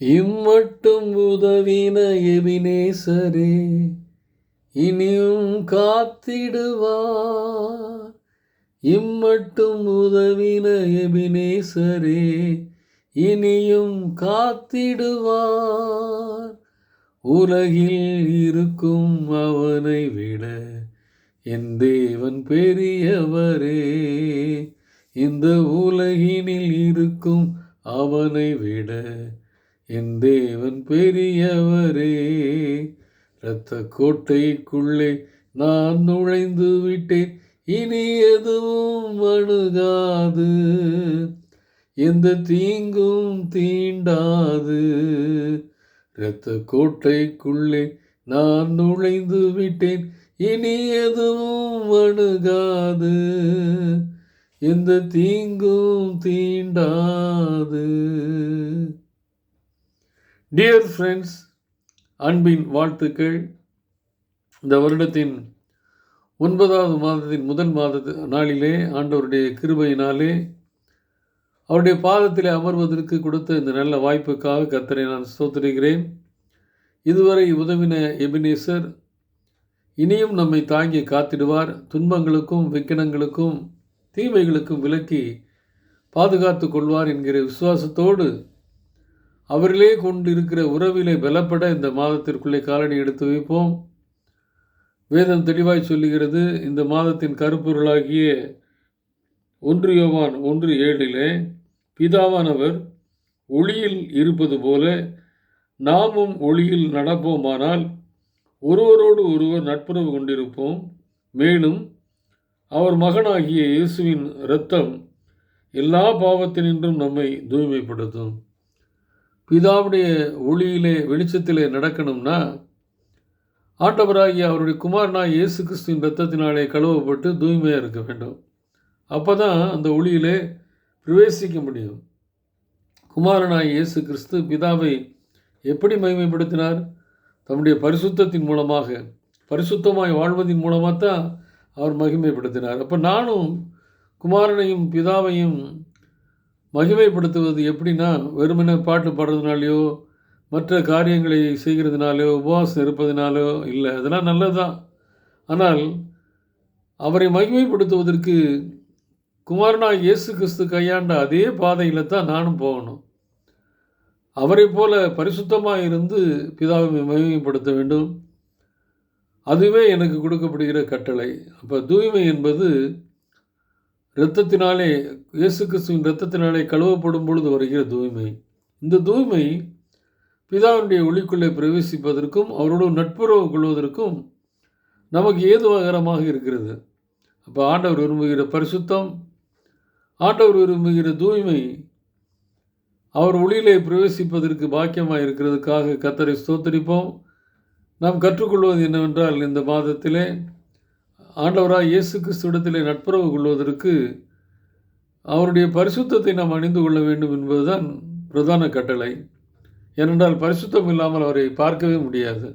இம்மட்டும் உதவின எபினேசரே இனியும் காத்திடுவார். இம்மட்டும் உதவின எபினேசரே இனியும் காத்திடுவார். உலகில் இருக்கும் அவனை விட என் தேவன் பெரியவரே இந்த உலகினில் இருக்கும் அவனை விட என் தேவன் பெரியவரே இரத்த கோட்டைக்குள்ளே நான் நுழைந்து விட்டேன். இனி எதுவும் அணுகாது. எந்த தீங்கும் தீண்டாது. இரத்த கோட்டைக்குள்ளே நான் நுழைந்து விட்டேன். இனி எதுவும் அணுகாது. எந்த தீங்கும் தீண்டாது. டியர் ஃப்ரெண்ட்ஸ் அன்பின் வாழ்த்துக்கள். இந்த வருடத்தின் ஒன்பதாவது மாதத்தின் முதல் மாத நாளிலே ஆண்டவருடைய கிருபையினாலே அவருடைய பாதத்திலே அமர்வதற்கு கொடுத்த இந்த நல்ல வாய்ப்புக்காக கத்தரை நான் ஸ்தோத்திரிக்கிறேன். இதுவரை உதவின எபினேசர் இனியும் நம்மை தாங்கி காத்திடுவார். துன்பங்களுக்கும் விக்கனங்களுக்கும் தீமைகளுக்கும் விலக்கி பாதுகாத்து கொள்வார் என்கிற விசுவாசத்தோடு அவரிலே கொண்டு இருக்கிற உறவிலே பலப்பட இந்த மாதத்திற்குள்ளே காலடி எடுத்து வைப்போம். வேதம் தெளிவாய் சொல்லுகிறது இந்த மாதத்தின் கருப்பொருளாகிய ஒன்று யோவான் ஒன்று ஏழிலே பிதாவானவர் ஒளியில் இருப்பது போல நாமும் ஒளியில் நடப்போமானால் ஒருவரோடு ஒருவர் நட்புறவு கொண்டிருப்போம். மேலும் அவர் மகனாகிய இயேசுவின் இரத்தம் எல்லா பாவத்தினின்றும் நம்மை தூய்மைப்படுத்தும். பிதாவுடைய ஒளியிலே வெளிச்சத்திலே நடக்கணும்னா ஆண்டவராகிய அவருடைய குமாரனாய் இயேசு கிறிஸ்துவின் ரத்தத்தினாலே கழுவப்பட்டு தூய்மையாக இருக்க வேண்டும். அப்போ தான் அந்த ஒளியிலே பிரவேசிக்க முடியும். குமாரனாய் இயேசு கிறிஸ்து பிதாவை எப்படி மகிமைப்படுத்தினார்? தம்முடைய பரிசுத்தத்தின் மூலமாக பரிசுத்தமாய் வாழ்வதின் மூலமாக தான் அவர் மகிமைப்படுத்தினார். அப்போ நானும் குமாரனையும் பிதாவையும் மகிமைப்படுத்துவது எப்படின்னா வெறுமனே பாட்டு பாடுறதுனாலையோ மற்ற காரியங்களை செய்கிறதுனாலையோ உபவாசம் இருப்பதனாலோ இல்லை அதெல்லாம் நல்லதுதான். ஆனால் அவரை மகிமைப்படுத்துவதற்கு குமாரனாக இயேசு கிறிஸ்து கையாண்ட அதே பாதையில் தான் நானும் போகணும். அவரை போல பரிசுத்தமாக இருந்து பிதாவை மகிமைப்படுத்த வேண்டும். அதுவே எனக்கு கொடுக்கப்படுகிற கட்டளை. அப்போ தூய்மை என்பது இரத்தத்தினாலே இயேசு கிறிஸ்துவின் இரத்தத்தினாலே கழுவப்படும் பொழுது வருகிற தூய்மை. இந்த தூய்மை பிதாவுடைய ஒளிக்குள்ளே பிரவேசிப்பதற்கும் அவரோடு நட்புறவு கொள்வதற்கும் நமக்கு ஏதுவகரமாக இருக்கிறது. அப்போ ஆண்டவர் விரும்புகிற பரிசுத்தம் ஆண்டவர் விரும்புகிற தூய்மை அவர் ஒளியிலே பிரவேசிப்பதற்கு பாக்கியமாக இருக்கிறதுக்காக கத்தரை ஸ்தோத்தரிப்போம். நாம் கற்றுக்கொள்வது என்னவென்றால் இந்த மாதத்திலே ஆண்டவராக இயேசு கிறிஸ்துவிடத்திலே நட்புறவு கொள்வதற்கு அவருடைய பரிசுத்தத்தை நாம் அணிந்து கொள்ள வேண்டும் என்பதுதான் பிரதான கட்டளை. ஏனென்றால் பரிசுத்தம் இல்லாமல் அவரை பார்க்கவே முடியாது.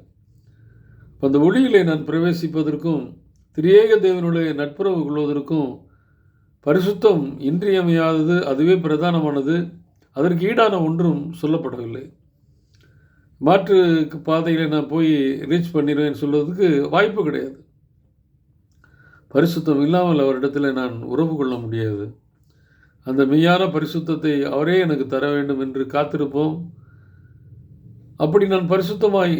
அந்த ஒளியிலே நான் பிரவேசிப்பதற்கும் திரியேக தேவனுடைய நட்புறவு கொள்வதற்கும் பரிசுத்தம் இன்றியமையாதது அதுவே பிரதானமானது. அதற்கு ஈடான ஒன்றும் சொல்லப்படவில்லை. மாற்று பாதையில் நான் போய் ரீச் பண்ணிடுவேன் சொல்வதற்கு வாய்ப்பு கிடையாது. பரிசுத்தம் இல்லாமல் அவரிடத்தில் நான் உறவு கொள்ள முடியாது. அந்த மெய்யான பரிசுத்தத்தை அவரே எனக்கு தர வேண்டும் என்று காத்திருப்போம். அப்படி நான் பரிசுத்தமாய்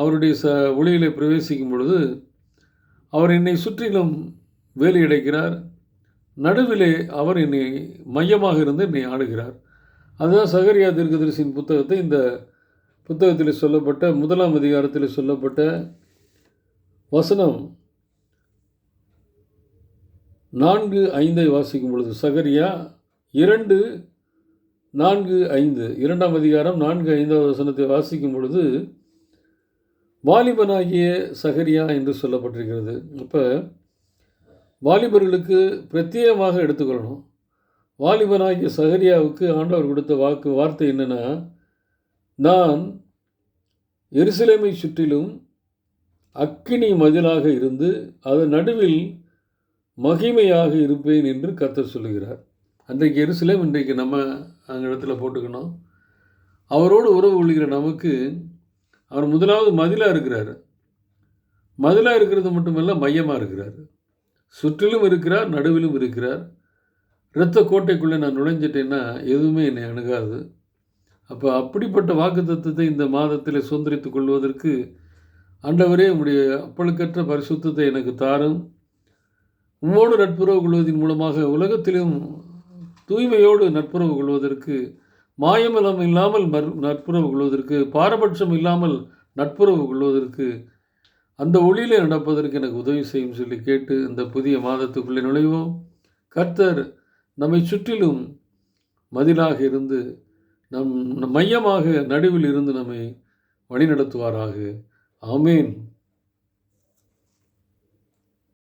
அவருடைய ச ஒளியிலே பிரவேசிக்கும் பொழுது அவர் என்னை சுற்றிலும் வேலையடைக்கிறார். நடுவிலே அவர் என்னை மையமாக இருந்து என்னை ஆடுகிறார் அதுதான் சகரியா தீர்க்கதரிசியின் புத்தகத்தை இந்த புத்தகத்தில் சொல்லப்பட்ட முதலாம் அதிகாரத்தில் சொல்லப்பட்ட வசனம். நான்கு ஐந்தை வாசிக்கும் பொழுது சகரியா இரண்டு நான்கு ஐந்து. இரண்டாம் அதிகாரம் நான்கு ஐந்தாவது வசனத்தை வாசிக்கும் பொழுது வாலிபனாகிய சகரியா என்று சொல்லப்பட்டிருக்கிறது. அப்போ வாலிபர்களுக்கு பிரத்யேகமாக எடுத்துக்கொள்ளணும். வாலிபனாகிய சகரியாவுக்கு ஆண்டவர் கொடுத்த வாக்கு வார்த்தை என்னென்னா நான் எருசலேமை சுற்றிலும் அக்கினி மதிலாக இருந்து அதன் நடுவில் மகிமையாக இருப்பேன் என்று கத்தர் சொல்லுகிறார். அன்றைக்கு எருசலேம் இன்றைக்கு நம்ம அந்த இடத்துல போட்டுக்கணும். அவரோடு உறவு கொள்கிற நமக்கு அவர் முதலாவது மதிலாக இருக்கிறார். மதிலாக இருக்கிறது மட்டுமல்ல மையமாக இருக்கிறார். சுற்றிலும் இருக்கிறார் நடுவிலும் இருக்கிறார். இரத்த கோட்டைக்குள்ளே நான் நுழைஞ்சிட்டேன்னா எதுவுமே என்னை அணுகாது. அப்போ அப்படிப்பட்ட வாக்கு தத்துவத்தை இந்த மாதத்தில் சுதந்திரித்துக் கொள்வதற்கு ஆண்டவரே உங்களுடைய அப்பழுக்கற்ற பரிசுத்தத்தை எனக்கு தாரும். உம்மோடு நட்புறவு கொள்வதன் மூலமாக உலகத்திலும் தூய்மையோடு நட்புறவு கொள்வதற்கு மாயமலம் இல்லாமல் மற் நட்புறவு கொள்வதற்கு பாரபட்சம் இல்லாமல் நட்புறவு கொள்வதற்கு அந்த ஒளியிலே நடப்பதற்கு எனக்கு உதவி செய்யும் சொல்லி கேட்டு இந்த புதிய மாதத்துக்குள்ளே நுழைவோம். கர்த்தர் நம்மை சுற்றிலும் மதிலாக இருந்து நம் மையமாக நடுவில் இருந்து நம்மை வழிநடத்துவாராக. ஆமேன்.